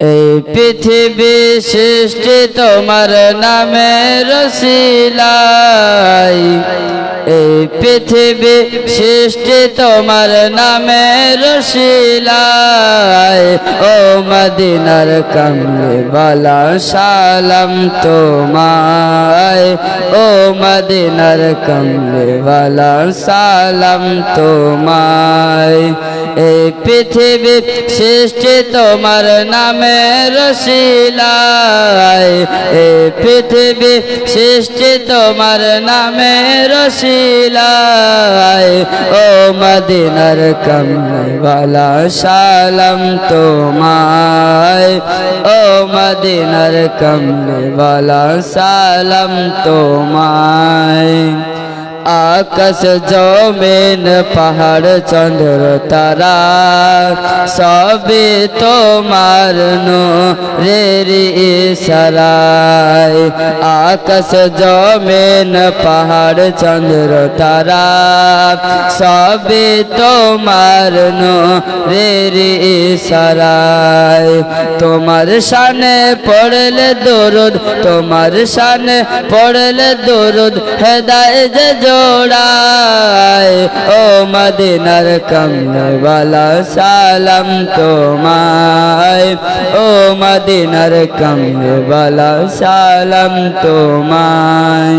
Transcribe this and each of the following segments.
এই পৃথিবী সৃষ্টি তোমার নামে রসিলাই এই পৃথিবী সৃষ্টি তোমার নামে রসিলাই ও মদিনার কমলে বালা সালাম তোমায়। ও মদিনার কমলে বালা সালাম তোমায়। এই পৃথিবী সৃষ্টি তোমার নামে রসিলায় এই পৃথিবী সৃষ্টি তোমার নামে রসিলায়। ও মদিনার কমলা সালাম তোমায়। ও মদিনার কমলা সালাম তোমায়। আকাশ জমিন, পাহাড়, চন্দ্র, তারা সবে তোমার রের ইশারায়। আকাশ জমিন, পাহাড়, চন্দ্র, তারা সবে তোমার রের ইশারায়। তোমার শানে পড়লে দরুদ, তোমার শানে পড়লে দরুদ হেদায় যে জোড়ায় ও মদিনার কমলওয়ালা সালাম তোমায়। ও মদিনার কমলওয়ালা সালাম তোমায়।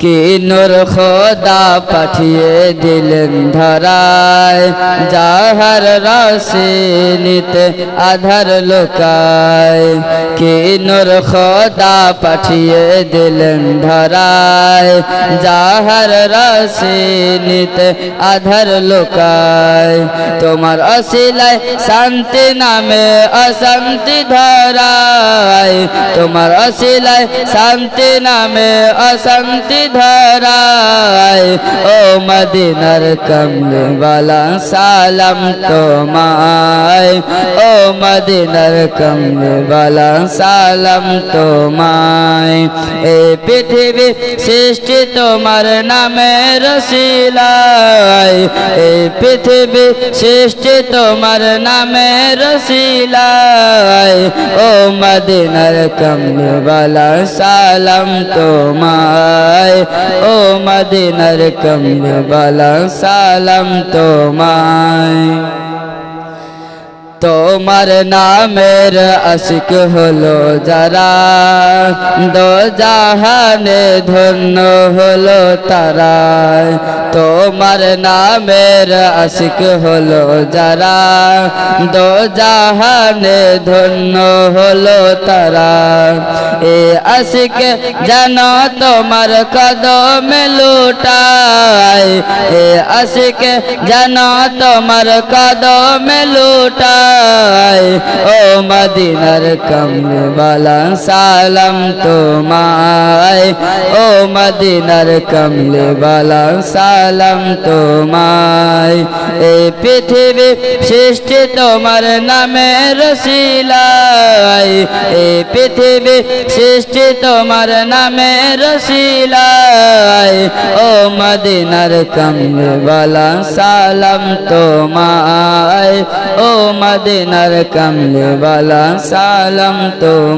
কি নূর খোদা পাঠিয়ে দিলেন ধরায়? যাহার রাশি নিতে আধার লোকায়, কি নূর খোদা পাঠিয়ে দিলেন ধরায়? যাহার নিতে আধার লোকায়, তোমার অশিলায় শান্তি নামে অশান্তি ধরায়। তোমার অশিলায় শান্তি নামে অশান্তি ধরায়। ও মদিনার কমলওয়ালা, সালাম তোমায়। ও মদিনার কমলওয়ালা, সালাম তোমায়। এই পৃথিবী সৃষ্টি তোমার নামে রসিলায়। এই পৃথিবী সৃষ্টি তোমার নামে রসিলায়। ও মদিনার কমলওয়ালা, সালাম তোমায়। ও মদিনার কমলওয়ালা সালাম তোমায় তোমার নামের আশিক হলো যারা, দো জাহানে ধন্য হলো তারা। তোমার নামের আশিক হলো যারা, দো জাহানে ধন্য হলো তারা। এ আশিক যেন তোমার কদমে লুটায়, এ আশিক যেন তোমার কদমে লুটায়। ও মদিনার কমলওয়ালা সালাম তোমায়। ও মদিনার কমলওয়ালা সালাম তোমায়। এই পৃথিবী সৃষ্টি তোমার নামে রসিলায় এই পৃথিবী সৃষ্টি তোমার নামে রসিলায় ও মদিনার কমলওয়ালা সালাম তোমায়। ও মদিনার কমলওয়ালা সালাম তোমায়